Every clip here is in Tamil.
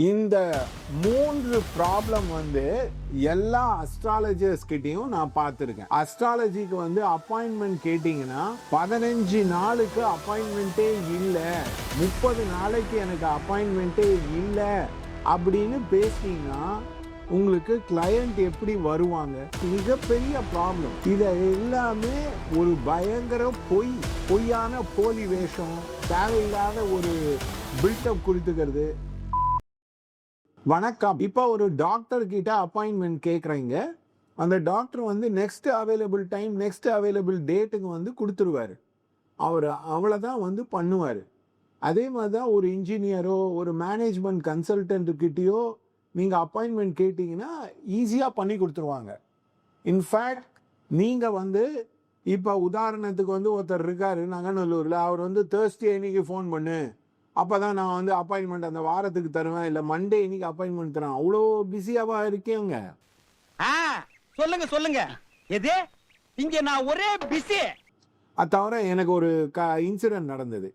இந்த மூன்று ப்ராப்ளம் வந்து எல்லா அஸ்ட்ராலஜர்ஸ் கிட்டயும் நான் பார்த்துருக்கேன். அஸ்ட்ராலஜிக்கு வந்து அப்பாயின்மெண்ட் கேட்டிங்கன்னா பதினஞ்சு நாளுக்கு அப்பாயின்மெண்ட்டே இல்லை. முப்பது நாளைக்கு எனக்கு அப்பாயின்மெண்ட்டே இல்லை அப்படின்னு பேசினீங்கன்னா உங்களுக்கு கிளையண்ட் எப்படி வருவாங்க? மிகப்பெரிய ப்ராப்ளம் இதை எல்லாமே ஒரு பயங்கர பொய் பொய்யான போலி வேஷம் தேவையில்லாத ஒரு பில்டப் கொடுத்துக்கிறது. வணக்கம். இப்போ ஒரு டாக்டர் கிட்ட அப்பாயின்மெண்ட் கேட்குறீங்க அந்த டாக்டர் வந்து next available time next available டேட்டுக்கு வந்து கொடுத்துருவாரு. அவர் அவ்வளோதான் வந்து பண்ணுவார். அதே மாதிரி தான் ஒரு இன்ஜினியரோ ஒரு மேனேஜ்மெண்ட் கன்சல்டன்ட்டுக்கிட்டேயோ நீங்கள் அப்பாயின்மெண்ட் கேட்டிங்கன்னா ஈஸியாக பண்ணி கொடுத்துருவாங்க. இன்ஃபேக்ட் நீங்கள் வந்து இப்போ உதாரணத்துக்கு வந்து ஒருத்தர் இருக்காரு நங்கநல்லூரில் அவர் வந்து தேர்ஸ்டே இன்னைக்கு ஃபோன் பண்ணு. அப்போ தான் நான் வந்து அப்பாயின்மெண்ட் அந்த வாரத்துக்கு தருவேன் இல்லை மண்டே இன்னைக்கு அப்பாயின்மெண்ட் தரேன் அவ்வளோ பிஸியாவா இருக்கேங்க. ஆ சொல்லுங்க சொல்லுங்க. எது? இங்க நான் ஒரே பிஸி அது தவிர எனக்கு ஒரு க இன்சிடென்ட் நடந்தது.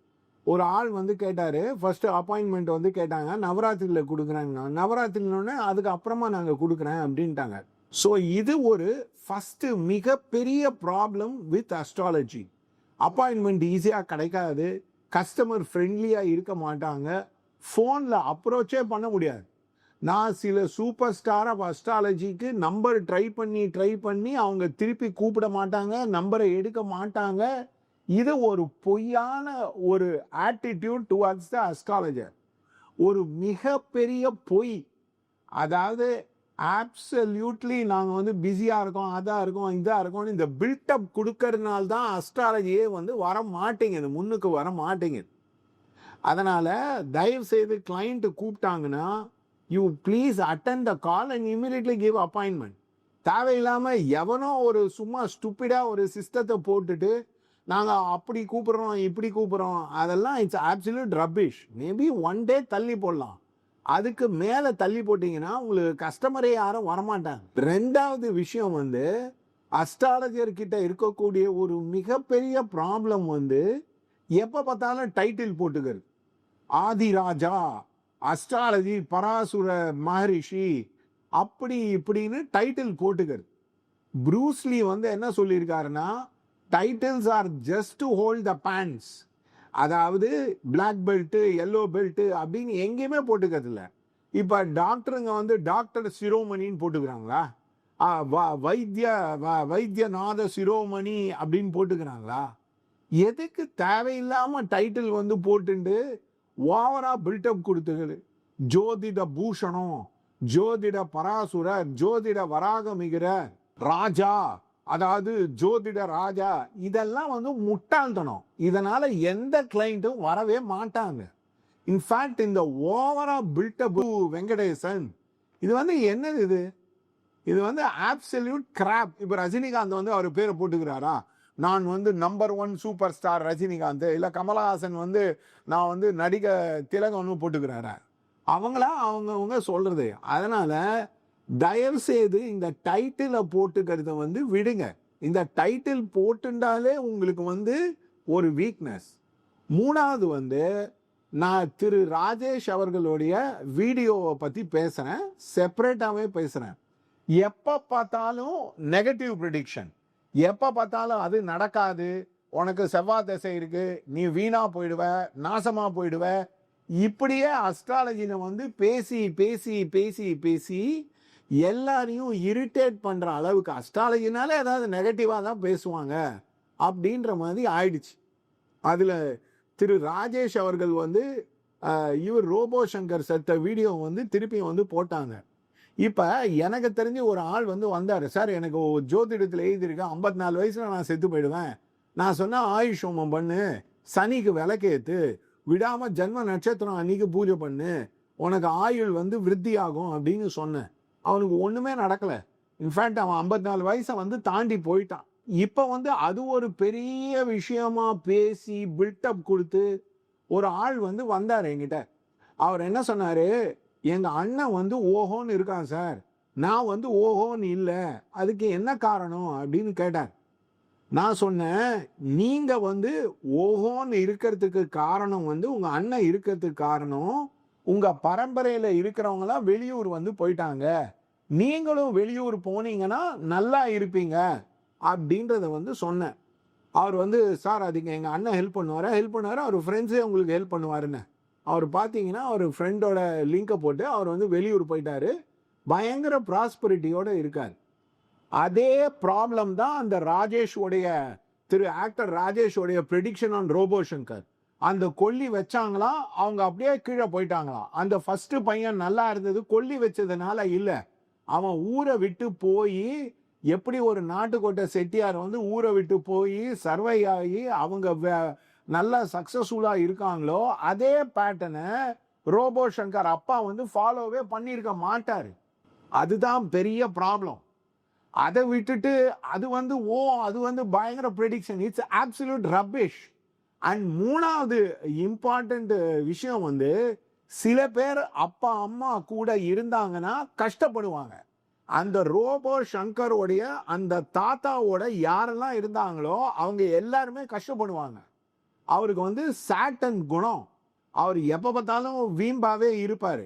ஒரு ஆள் வந்து கேட்டார் ஃபர்ஸ்ட் அப்பாயின்மெண்ட் வந்து கேட்டாங்க நவராத்திரியில் கொடுக்குறாங்க நவராத்திரினோடனே அதுக்கு அப்புறமா நாங்கள் கொடுக்குறேன் அப்படின்ட்டாங்க. ஸோ இது ஒரு ஃபஸ்ட்டு மிகப்பெரிய ப்ராப்ளம் வித் அஸ்ட்ராலஜி அப்பாயின்மெண்ட் ஈஸியாக கிடைக்காது. கஸ்டமர் ஃப்ரெண்ட்லியாக இருக்க மாட்டாங்க. ஃபோனில் அப்ரோச்சே பண்ண முடியாது. நான் சில சூப்பர் ஸ்டார் ஆஃப் அஸ்ட்ராலஜிக்கு நம்பர் ட்ரை பண்ணி ட்ரை பண்ணி அவங்க திருப்பி கூப்பிட மாட்டாங்க நம்பரை எடுக்க மாட்டாங்க. இது ஒரு பொய்யான ஒரு ஆட்டிடியூட் டுவார்ட்ஸ் த அஸ்ட்ராலஜர் ஒரு மிகப்பெரிய பொய். அதாவது ஆப்சல்யூட்லி நாங்கள் வந்து பிஸியாக இருக்கோம் அதாக இருக்கோம் இதாக இருக்கோம் இந்த பில்டப் கொடுக்கறதுனால தான் அஸ்ட்ராலஜியே வந்து வர மாட்டேங்குது முன்னுக்கு வர மாட்டேங்குது. அதனால் தயவு செய்து client கூப்பிட்டாங்கன்னா you please attend the call and immediately give appointment தேவையில்லாமல் எவனோ ஒரு சும்மா ஸ்டூப்பிடாக ஒரு சிஸ்டத்தை போட்டுட்டு நாங்கள் அப்படி கூப்பிட்றோம் இப்படி கூப்பிட்றோம் அதெல்லாம் it's absolute rubbish maybe one day தள்ளி போடலாம். அதுக்கு மேலே தள்ளி போட்டிங்கன்னா உங்களுக்கு கஸ்டமரே யாரும் வரமாட்டாங்க. ரெண்டாவது விஷயம் வந்து அஸ்ட்ராலஜர்கிட்ட இருக்கக்கூடிய ஒரு மிகப்பெரிய ப்ராப்ளம் வந்து எப்போ பார்த்தாலும் டைட்டில் போட்டுக்கிறது. ஆதிராஜா அஸ்ட்ராலஜி பராசுர மகரிஷி அப்படி இப்படின்னு டைட்டில் போட்டுக்கிறது. ப்ரூஸ்லி வந்து என்ன சொல்லியிருக்காருன்னா titles are just to hold the pants அதாவது பிளாக் பெல்ட்டு எல்லோ பெல்ட்டு அப்படின்னு எங்கேயுமே போட்டுக்கிறது இல்லை. இப்போ டாக்டருங்க வந்து டாக்டர் சிரோமணின்னு போட்டுக்கிறாங்களா? வ- வைத்திய வ- வைத்தியநாத சிரோமணி அப்படின்னு போட்டுக்கிறாங்களா? எதுக்கு தேவையில்லாமல் டைட்டில் வந்து போட்டுண்டு ஓவராக பில்டப் கொடுத்துக்குது. ஜோதிட பூஷணம் ஜோதிட பராசுர ஜோதிட வராகமிகிற ராஜா அதாவது ஜோதிட ராஜா இதெல்லாம் வந்து முட்டாள்தனம். இதனால எந்த கிளைண்ட்டும் வரவே மாட்டாங்க. இன்ஃபேக்ட் இந்த ஓவரா பில்டப் வெங்கடேசன் இது வந்து என்னது இது? இது வந்து ஆப்சல்யூட் கிராப் இப்போ ரஜினிகாந்த் வந்து அவர் பேரை போட்டுக்கிறாரா? நான் வந்து number one super star Rajinikanth இல்லை கமலஹாசன் வந்து நான் வந்து நடிக திலகம்னு போட்டுக்கிறாரா? அவங்களா அவங்கவுங்க சொல்கிறது அதனால் தயவு செய்து இந்த டைட்டிலை போட்டுக்கிறத வந்து விடுங்க. இந்த டைட்டில் போட்டுண்டாலே உங்களுக்கு வந்து ஒரு வீக்னஸ் மூணாவது வந்து நான் திரு ராஜேஷ் அவர்களுடைய வீடியோவை பற்றி பேசுகிறேன் செப்பரேட்டாகவே பேசுகிறேன் எப்போ பார்த்தாலும் நெகட்டிவ் ப்ரிடிக்ஷன் எப்போ பார்த்தாலும் அது நடக்காது. உனக்கு செவ்வாய் திசை இருக்குது நீ வீணாக போயிடுவ நாசமாக போயிடுவ. இப்படியே அஸ்ட்ராலஜியில் வந்து பேசி பேசி பேசி பேசி எல்லாரையும் இரிட்டேட் பண்ணுற அளவுக்கு அஸ்ட்ராலஜினால ஏதாவது நெகட்டிவாக தான் பேசுவாங்க. அப்படின்ற மாதிரி ஆயிடுச்சு. அதில் திரு ராஜேஷ் அவர்கள் வந்து இவர் ரோபோ சங்கர் செத்த வீடியோ வந்து திருப்பி வந்து போட்டாங்க. இப்போ எனக்கு தெரிஞ்சு ஒரு ஆள் வந்து வந்தார். சார் எனக்கு ஜோதிடத்தில் எழுதியிருக்கேன் ஐம்பத்தி நாலு வயசில் நான் செத்து போயிடுவேன். நான் சொன்ன ஆயுஷ் ஹோமம் பண்ணு. சனிக்கு விளக்கேற்று விடாமல் ஜென்ம நட்சத்திரம் அன்னைக்கு பூஜை பண்ணு. உனக்கு ஆயுள் வந்து விருத்தி ஆகும் அப்படின்னு சொன்னேன். அவனுக்கு ஒன்றுமே நடக்கலை. இன்ஃபேக்ட் அவன் ஐம்பத்தி நாலு வயசை வந்து தாண்டி போயிட்டான். இப்போ வந்து அது ஒரு பெரிய விஷயமா பேசி பில்டப் கொடுத்து ஒரு ஆள் வந்து வந்தார் என்கிட்ட. அவர் என்ன சொன்னார்? எங்கள் அண்ணன் வந்து ஓஹோன்னு இருக்கான் சார் நான் வந்து ஓஹோன்னு இல்லை. அதுக்கு என்ன காரணம்? அப்படின்னு கேட்டார். நான் சொன்னேன் நீங்கள் வந்து ஓஹோன்னு இருக்கிறதுக்கு காரணம் வந்து உங்கள் அண்ணன் இருக்கிறதுக்கு காரணம் உங்கள் பரம்பரையில் இருக்கிறவங்களாம் வெளியூர் வந்து போயிட்டாங்க. நீங்களும் வெளியூர் போனீங்கன்னா நல்லா இருப்பீங்க அப்படின்றத வந்து சொன்னேன். அவர் வந்து சார் அதுக்கு எங்கள் அண்ணன் ஹெல்ப் பண்ணுவார்? ஹெல்ப் பண்ணுவார். அவர் ஃப்ரெண்ட்ஸே உங்களுக்கு ஹெல்ப் பண்ணுவாருன்னு. அவர் பார்த்தீங்கன்னா அவர் ஃப்ரெண்டோட லிங்கை போட்டு அவர் வந்து வெளியூர் போயிட்டாரு. பயங்கர ப்ராஸ்பரிட்டியோடு இருக்கார். அதே ப்ராப்ளம் தான் அந்த ராஜேஷ் உடைய திரு ஆக்டர் ராஜேஷ் உடைய ப்ரெடிக்ஷன் ஆன் ரோபோ சங்கர் அந்த கொல்லி வச்சாங்களாம் அவங்க அப்படியே கீழே போயிட்டாங்களாம் அந்த ஃபஸ்ட்டு பையன் நல்லா இருந்தது கொல்லி வச்சதுனால இல்லை. அவன் ஊரை விட்டு போய் எப்படி ஒரு நாட்டுக்கோட்டை செட்டியார் வந்து ஊரை விட்டு போய் சர்வை ஆகி அவங்க நல்லா சக்சஸ்ஃபுல்லாக இருக்காங்களோ அதே பேட்டனை ரோபோ சங்கர் அப்பா வந்து ஃபாலோவே பண்ணியிருக்க மாட்டார். அதுதான் பெரிய ப்ராப்ளம் அதை விட்டுட்டு அது வந்து ஓ அது வந்து பயங்கர prediction it's absolute rubbish and மூணாவது இம்பார்ட்டண்ட் விஷயம் வந்து சில பேர் அப்பா அம்மா கூட இருந்தாங்கன்னா கஷ்டப்படுவாங்க. அந்த ரோபோ சங்கரோடைய அந்த தாத்தாவோட யாரெல்லாம் இருந்தாங்களோ அவங்க எல்லாருமே கஷ்டப்படுவாங்க. அவருக்கு வந்து சாட்டன் குணம். அவர் எப்போ பார்த்தாலும் வீம்பாவே இருப்பார்.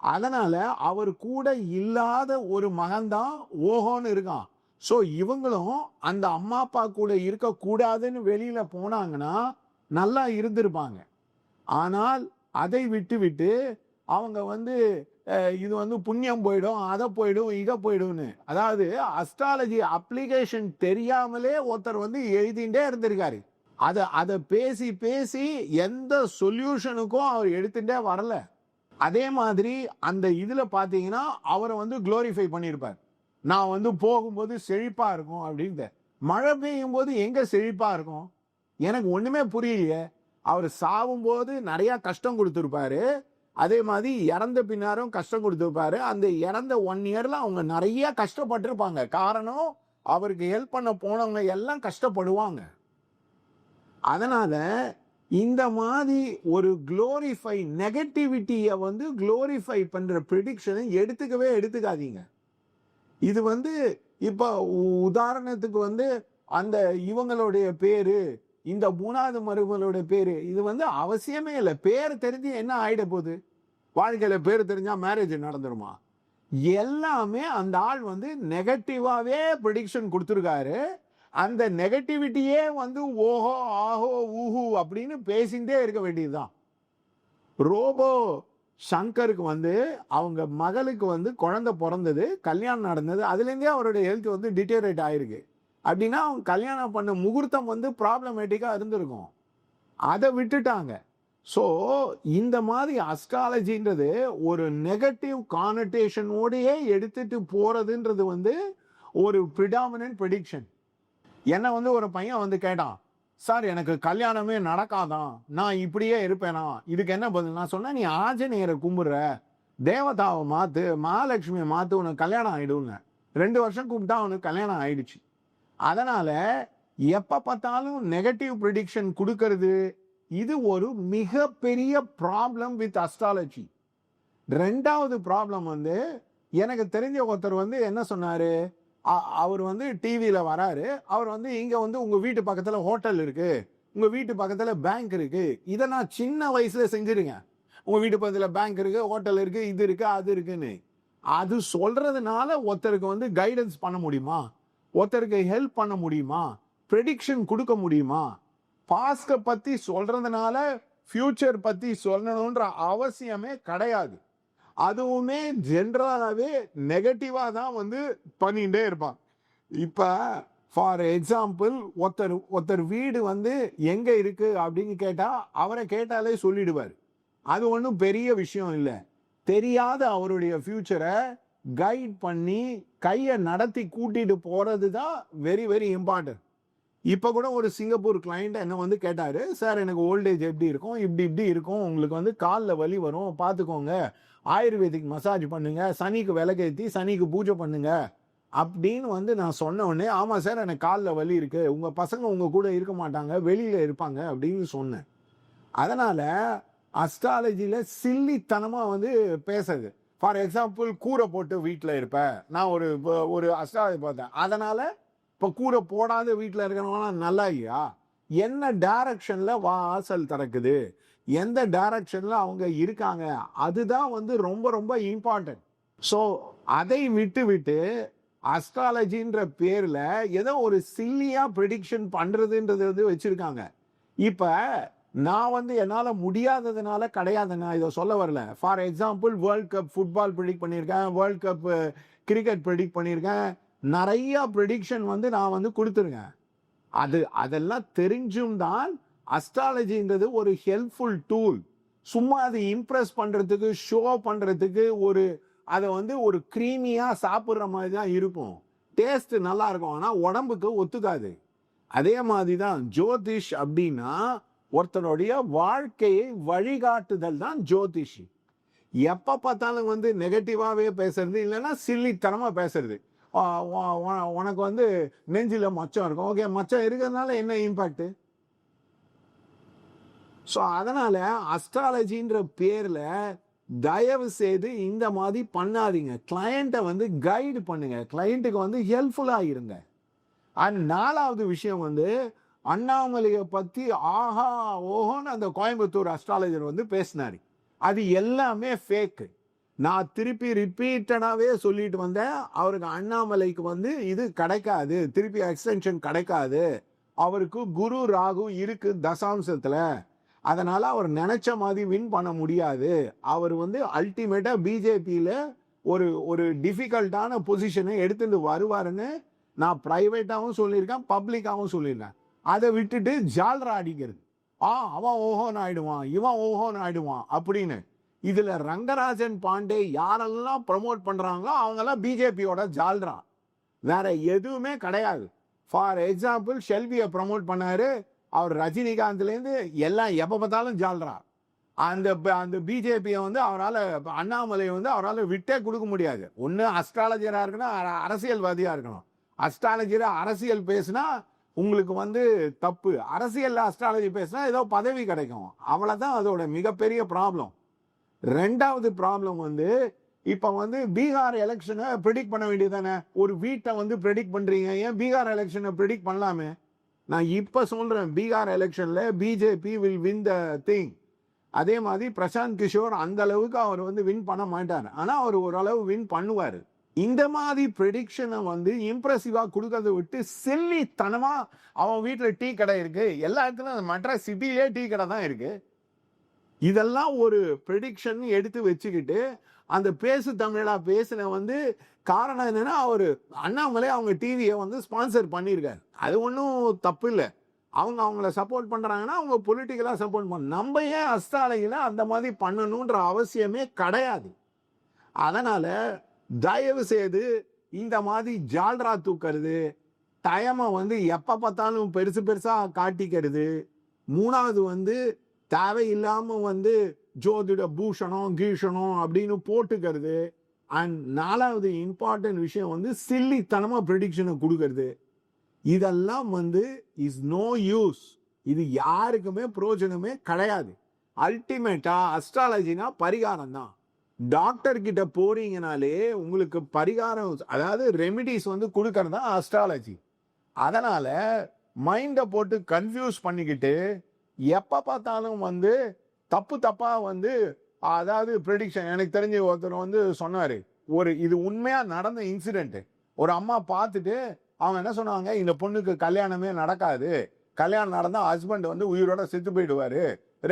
அதனால் அவர் கூட இல்லாத ஒரு மகன்தான் ஓஹோன்னு இருக்கான். ஸோ இவங்களும் அந்த அம்மா அப்பா கூட இருக்கக்கூடாதுன்னு வெளியில் போனாங்கன்னா நல்லா இருந்திருப்பாங்க. ஆனால் அதை விட்டு விட்டு அவங்க வந்து இது வந்து புண்ணியம் போயிடும் அதை போயிடும் இதை போயிடும்னு. அதாவது அஸ்ட்ராலஜி அப்ளிகேஷன் தெரியாமலே ஒருத்தர் வந்து எழுதிட்டே இருந்திருக்காரு. அதை அதை பேசி பேசி எந்த சொல்யூஷனுக்கும் அவர் எடுத்துட்டே வரல. அதே மாதிரி அந்த இதில் பார்த்தீங்கன்னா அவரை வந்து குளோரிஃபை பண்ணியிருப்பார் நான் வந்து போகும்போது செழிப்பாக இருக்கும் அப்படின்ட்டு. மழை பெய்யும் போது எங்கே செழிப்பாக இருக்கும்? எனக்கு ஒன்றுமே புரியலையே. அவர் சாவும்போது நிறைய கஷ்டம் கொடுத்துருப்பாரு. அதே மாதிரி இறந்த பின்னாரும் கஷ்டம் கொடுத்துருப்பாரு. அந்த இறந்த ஒன் இயர்ல அவங்க நிறைய கஷ்டப்பட்டிருப்பாங்க. காரணம் அவருக்கு ஹெல்ப் பண்ண போனவங்க எல்லாம் கஷ்டப்படுவாங்க. அதனால இந்த மாதிரி ஒரு குளோரிஃபை நெகட்டிவிட்டியை வந்து குளோரிஃபை பண்ற ப்ரிடிக்ஷனை எடுத்துக்கவே எடுத்துக்காதீங்க. இது வந்து இப்போ உ- உதாரணத்துக்கு வந்து அந்த இவங்களுடைய பேரு இந்த மூணாவது மருமகளோட பேர். இது வந்து அவசியமே இல்லை. பேர் தெரிஞ்சு என்ன ஆகிட போகுது? வாழ்க்கையில் பேர் தெரிஞ்சால் மேரேஜ் நடந்துருமா? எல்லாமே அந்த ஆள் வந்து நெகட்டிவாகவே ப்ரிடிக்ஷன் கொடுத்துருக்காரு. அந்த நெகட்டிவிட்டியே வந்து ஓஹோ ஆஹோ ஊஹு அப்படின்னு பேசிகிட்டே இருக்க வேண்டியதுதான். ரோபோ சங்கருக்கு வந்து அவங்க மகளுக்கு வந்து குழந்தை பிறந்தது கல்யாணம் நடந்தது. அதுலேருந்தே அவருடைய ஹெல்த் வந்து டிட்டேரேட் ஆயிருக்கு. அப்படின்னா அவங்க கல்யாணம் பண்ண முகூர்த்தம் வந்து ப்ராப்ளமேட்டிக்காக இருந்திருக்கும். அதை விட்டுட்டாங்க. ஸோ இந்த மாதிரி அஸ்ட்ராலஜின்றது ஒரு நெகட்டிவ் கானடேஷனோடையே எடுத்துட்டு போகிறதுன்றது வந்து ஒரு ப்ரிடாமினன்ட் ப்ரெடிக்ஷன் என்னை வந்து ஒரு பையன் வந்து கேட்டான் சார் எனக்கு கல்யாணமே நடக்காதான். நான் இப்படியே இருப்பேனா? இதுக்கு என்ன பதில்? நான் சொன்னேன் நீ ஆஞ்சநேயரை கும்பிட்ற. தேவதாவை மாற்று மகாலட்சுமியை மாற்று உனக்கு கல்யாணம் ஆயிடுங்க ரெண்டு வருஷம் கும்பிட்டா அவனுக்கு கல்யாணம் ஆயிடுச்சு. அதனால எப்ப பார்த்தாலும் நெகட்டிவ் ப்ரிடிக்ஷன் கொடுக்கறது இது ஒரு மிகப்பெரிய ப்ராப்ளம் வித் அஸ்ட்ராலஜி ரெண்டாவது ப்ராப்ளம் வந்து எனக்கு தெரிஞ்ச ஒருத்தர் வந்து என்ன சொன்னாரு? அ- அவர் வந்து டிவியில் வராரு. அவர் வந்து இங்கே வந்து உங்கள் வீட்டு பக்கத்தில் ஹோட்டல் இருக்குது உங்கள் வீட்டு பக்கத்தில் பேங்க் இருக்குது இதை நான் சின்ன வயசில் செஞ்சுருக்கேன் உங்கள் வீட்டு பக்கத்தில் பேங்க் இருக்குது ஹோட்டல் இருக்குது இது இருக்குது அது இருக்குன்னு. அது சொல்கிறதுனால ஒருத்தருக்கு வந்து கைடன்ஸ் பண்ண முடியுமா? ஒருத்தருக்கு ஹெல்ப் பண்ண முடியுமா? ப்ரெடிக்ஷன் கொடுக்க முடியுமா? பாஸ்கை பற்றி சொல்கிறதுனால ஃப்யூச்சர் பற்றி சொல்லணுன்ற அவசியமே கிடையாது. அதுவுமே ஜென்ரலாகவே நெகட்டிவாக தான் வந்து பண்ணிகிட்டே இருப்பான். இப்போ ஃபார் எக்ஸாம்பிள் ஒருத்தர் ஒருத்தர் வீடு வந்து எங்கே இருக்குது அப்படின்னு கேட்டால் அவரை கேட்டாலே சொல்லிடுவார். அது ஒன்றும் பெரிய விஷயம் இல்லை. தெரியாத அவருடைய ஃப்யூச்சரை கைட் பண்ணி கையை நடத்தி கூட்டிட்டு போகிறது தான் வெரி வெரி இம்பார்ட்டன்ட் இப்போ கூட ஒரு சிங்கப்பூர் கிளைண்ட் என்ன வந்து கேட்டார் சார் எனக்கு ஓல்டேஜ் எப்படி இருக்கும்? இப்படி இப்படி இருக்கும். உங்களுக்கு வந்து காலில் வலி வரும். பார்த்துக்கோங்க. ஆயுர்வேதிக் மசாஜ் பண்ணுங்கள் சனிக்கு விளக்கேற்றி சனிக்கு பூஜை பண்ணுங்க. அப்படின்னு வந்து நான் சொன்ன உடனே ஆமாம் சார் எனக்கு காலில் வலி இருக்குது உங்கள் பசங்க உங்கள் கூட இருக்க மாட்டாங்க. வெளியில் இருப்பாங்க. அப்படின்னு சொன்னேன். அதனால் அஸ்ட்ராலஜியில் சில்லித்தனமாக வந்து பேசுது ஃபார் எக்ஸாம்பிள் கூரை போட்டு வீட்டில் இருப்பேன். நான் ஒரு இப்போ ஒரு அஸ்ட்ராலஜி பார்த்தேன். அதனால் இப்போ கூரை போடாத வீட்டில் இருக்கிறவங்களாம் நல்லா இல்லையா? என்ன டைரக்ஷனில் வாசல் திறக்குது? எந்த டேரக்ஷனில் அவங்க இருக்காங்க? அதுதான் வந்து ரொம்ப ரொம்ப இம்பார்ட்டன்ட் ஸோ அதை விட்டு விட்டு அஸ்ட்ராலஜின்ற பேரில் ஏதோ ஒரு சில்லியாக ப்ரிடிக்ஷன் பண்ணுறதுன்றது வந்து வச்சுருக்காங்க. இப்போ நான் வந்து என்னால் முடியாததுனால கிடையாது. நான் இதை சொல்ல வரல. For example world cup football predict பண்ணியிருக்கேன். வேர்ல்ட் கப் கிரிக்கெட் ப்ரிடிக்ட் பண்ணியிருக்கேன். நிறைய ப்ரிடிக்ஷன் வந்து நான் வந்து கொடுத்துருக்கேன். அது அதெல்லாம் தெரிஞ்சும் தான் அஸ்ட்ராலஜின்றது ஒரு ஹெல்ப்ஃபுல் டூல் சும்மா அது இம்ப்ரெஸ் பண்ணுறதுக்கு ஷோ பண்ணுறதுக்கு ஒரு அதை வந்து ஒரு க்ரீமியாக சாப்பிட்ற மாதிரி தான் இருக்கும். டேஸ்ட் நல்லா இருக்கும். ஆனால் உடம்புக்கு ஒத்துக்காது. அதே மாதிரி தான் ஜோதிஷ் அப்படின்னா ஒருத்தனுடைய வாழ்க்கையை வழிகாட்டுதல் தான் ஜோதிஷி. எப்போ பார்த்தாலும் வந்து நெகட்டிவாகவே பேசுறது இல்லைன்னா சில்லித்தனமாக பேசுறது. உனக்கு வந்து நெஞ்சில் மச்சம் இருக்கும். ஓகே மச்சம் இருக்கிறதுனால என்ன இம்பாக்ட் ஸோ அதனால் அஸ்ட்ராலஜின்ற பேரில் தயவு செய்து இந்த மாதிரி பண்ணாதீங்க. கிளையண்ட்டை வந்து கைடு பண்ணுங்கள் கிளையண்ட்டுக்கு வந்து ஹெல்ப்ஃபுல்லாக இருங்க. அண்ட் நாலாவது விஷயம் வந்து அண்ணாமலையை பற்றி ஆஹா ஓஹோன்னு அந்த கோயம்புத்தூர் அஸ்ட்ராலஜர் வந்து பேசினாரு. அது எல்லாமே ஃபேக்கு நான் திருப்பி ரிப்பீட்டடாகவே சொல்லிட்டு வந்தேன். அவருக்கு அண்ணாமலைக்கு வந்து இது கிடைக்காது திருப்பி எக்ஸ்டென்ஷன் கிடைக்காது. அவருக்கு குரு ராகு இருக்கு தசாம்சத்தில். அதனால் அவர் நினச்ச மாதிரி வின் பண்ண முடியாது. அவர் வந்து அல்டிமேட்டாக பிஜேபியில் ஒரு ஒரு டிஃபிகல்ட்டான பொசிஷனை எடுத்துட்டு வருவாருன்னு நான் ப்ரைவேட்டாகவும் சொல்லியிருக்கேன் பப்ளிக்காகவும் சொல்லியிருக்கேன். அதை விட்டுட்டு ஜால்ரா அடிக்கிறது. ஆ அவன் ஓஹோன்னு ஆயிடுவான் இவன் ஓஹோன்னு ஆயிடுவான் அப்படின்னு. இதில் ரங்கராஜன் பாண்டே யாரெல்லாம் ப்ரமோட் பண்ணுறாங்களோ அவங்கெல்லாம் பிஜேபியோட ஜால்ரா. வேற எதுவுமே கிடையாது. ஃபார் எக்ஸாம்பிள் ஷெல்வியை ப்ரமோட் பண்ணாரு. அவர் ரஜினிகாந்த்லேருந்து எல்லாம் எப்போ பார்த்தாலும் ஜால்ரா. அந்த ப- அந்த பிஜேபியை வந்து அவரால் அண்ணாமலை வந்து அவரால் விட்டே கொடுக்க முடியாது. ஒன்று அஸ்ட்ராலஜராக இருக்கணும் அரசியல்வாதியாக இருக்கணும். அஸ்ட்ராலஜியில் அரசியல் பேசினா உங்களுக்கு வந்து தப்பு. அரசியல் அஸ்ட்ராலஜி பேசினா ஏதோ பதவி கிடைக்கும். அவ்வளோதான் அதோட மிகப்பெரிய ப்ராப்ளம் ரெண்டாவது ப்ராப்ளம் வந்து இப்போ வந்து பீகார் எலெக்ஷனை ப்ரிடிக்ட் பண்ண வேண்டியதானே ஒரு வீட்டை வந்து ப்ரிடிக்ட் பண்ணுறீங்க ஏன் பீகார் எலெக்ஷனை ப்ரிடிக்ட் பண்ணலாமே? நான் இப்போ சொல்கிறேன் பீகார் எலெக்ஷனில் BJP will win the thing அதே மாதிரி பிரசாந்த் கிஷோர் அந்த அளவுக்கு அவர் வந்து வின் பண்ண மாட்டார். ஆனால் அவர் ஓரளவு வின் பண்ணுவார். இந்த மாதிரி ப்ரெடிக்ஷனை வந்து இம்ப்ரெசிவாக கொடுக்கறத விட்டு செல்லித்தனமாக அவன் வீட்டில் டீ கடை இருக்குது எல்லா இடத்துலையும் மட்ராஸ் சிட்டிலே டீ கடை தான் இருக்குது இதெல்லாம் ஒரு ப்ரெடிக்ஷன் எடுத்து வச்சுக்கிட்டு அந்த பேசு தமிழா பேசின வந்து காரணம் என்னன்னா அவர் அண்ணாமலை அவங்க டிவியை வந்து ஸ்பான்சர் பண்ணியிருக்காரு. அது ஒன்றும் தப்பு இல்லை. அவங்க அவங்கள சப்போர்ட் பண்ணுறாங்கன்னா அவங்க பொலிட்டிக்கலாக சப்போர்ட் பண்ண நம்ம ஏன் அஸ்தாலையில் அந்த மாதிரி பண்ணணுன்ற அவசியமே கிடையாது. அதனால் தயவு செய்து இந்த மாதிரி ஜால்ரா தூக்கிறது டயமை வந்து எப்போ பார்த்தாலும் பெருசு பெருசாக காட்டிக்கிறது. மூணாவது வந்து தேவையில்லாமல் வந்து ஜோதிட பூஷணம் கீஷணம் அப்படின்னு போட்டுக்கிறது. அண்ட் நாலாவது இம்பார்ட்டன்ட் விஷயம் வந்து சில்லித்தனமாக ப்ரெடிக்ஷனை கொடுக்கறது. இதெல்லாம் வந்து இஸ் நோ யூஸ் இது யாருக்குமே பிரயோஜனமே கிடையாது. அல்டிமேட்டாக அஸ்ட்ராலஜினா பரிகாரம் தான் டாக்டர் கிட்ட போறீங்கனாலே உங்களுக்கு பரிகாரம் அதாவது ரெமிடிஸ் வந்து கொடுக்கறது தான் அஸ்ட்ராலஜி அதனால மைண்டை போட்டு கன்ஃபியூஸ் பண்ணிக்கிட்டு எப்போ பார்த்தாலும் வந்து தப்பு தப்பாக வந்து அதாவது ப்ரெடிக்ஷன் எனக்கு தெரிஞ்ச ஒருத்தர் வந்து சொன்னார். ஒரு இது உண்மையாக நடந்த இன்சிடெண்ட்டு ஒரு அம்மா பார்த்துட்டு அவங்க என்ன சொன்னாங்க? இந்த பொண்ணுக்கு கல்யாணமே நடக்காது. கல்யாணம் நடந்தால் ஹஸ்பண்ட் வந்து உயிரோட செத்து போயிடுவார்.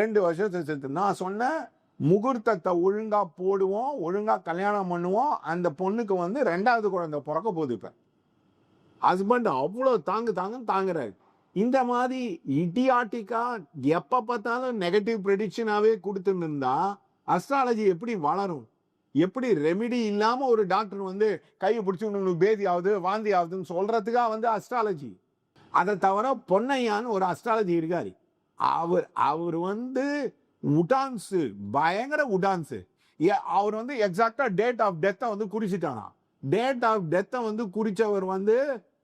ரெண்டு வருஷத்துக்கு செத்து. நான் சொன்னேன் முகூர்த்தத்தை ஒழுங்கா போடுவோம் ஒழுங்கா கல்யாணம் பண்ணுவோம். அந்த பொண்ணுக்கு வந்து ரெண்டாவது குழந்தை பிறக்க போகுது இப்ப. ஹஸ்பண்ட் அவ்வளோ தாங்கு தாங்குன்னு தாங்குறாரு. இந்த மாதிரி இடியாட்டிக்கா எப்ப பார்த்தாலும் நெகட்டிவ் ப்ரெடிக்ஷனாவே கொடுத்துட்டு இருந்தா அஸ்ட்ராலஜி எப்படி வளரும்? எப்படி ரெமிடி இல்லாம ஒரு டாக்டர் வந்து கையை பிடிச்சி உனக்கு பேதி ஆகுது வாந்தி ஆகுதுன்னு சொல்றதுக்காக வந்து அஸ்ட்ராலஜி அதை தவிர பொன்னையான்னு ஒரு அஸ்ட்ராலஜி இருக்காரு. அவர் அவர் வந்து உடான்ஸு பயங்கர உடான்ஸு அவர் வந்து எக்ஸாக்டாக டேட் ஆஃப் டெத்தை வந்து குறிச்சிட்டானா. டேட் ஆஃப் டெத்தை வந்து குறிச்சவர் வந்து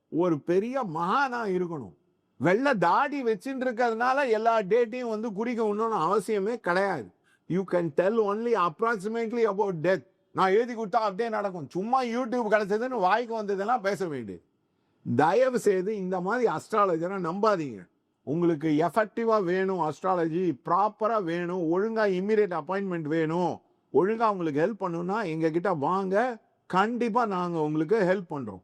ஒரு பெரிய மகானா இருக்கணும். வெள்ளை தாடி வச்சுட்டு இருக்கிறதுனால எல்லா டேட்டையும் வந்து குறிக்கணும்னு அவசியமே கிடையாது. You can tell only approximately about death நான் எழுதி கொடுத்தா அப்படியே நடக்கும். சும்மா யூடியூப் கிடைச்சதுன்னு வாய்க்கு வந்ததெல்லாம் பேச வேண்டியது. தயவு செய்து இந்த மாதிரி அஸ்ட்ராலஜரை நம்பாதீங்க. உங்களுக்கு எஃபெக்டிவாக வேணும் அஸ்ட்ராலஜி ப்ராப்பராக வேணும் ஒழுங்காக இம்மீடியட் அப்பாயின்மெண்ட் வேணும் ஒழுங்காக உங்களுக்கு ஹெல்ப் பண்ணணும்னா எங்ககிட்ட வாங்க கண்டிப்பாக நாங்கள் உங்களுக்கு ஹெல்ப் பண்ணுறோம்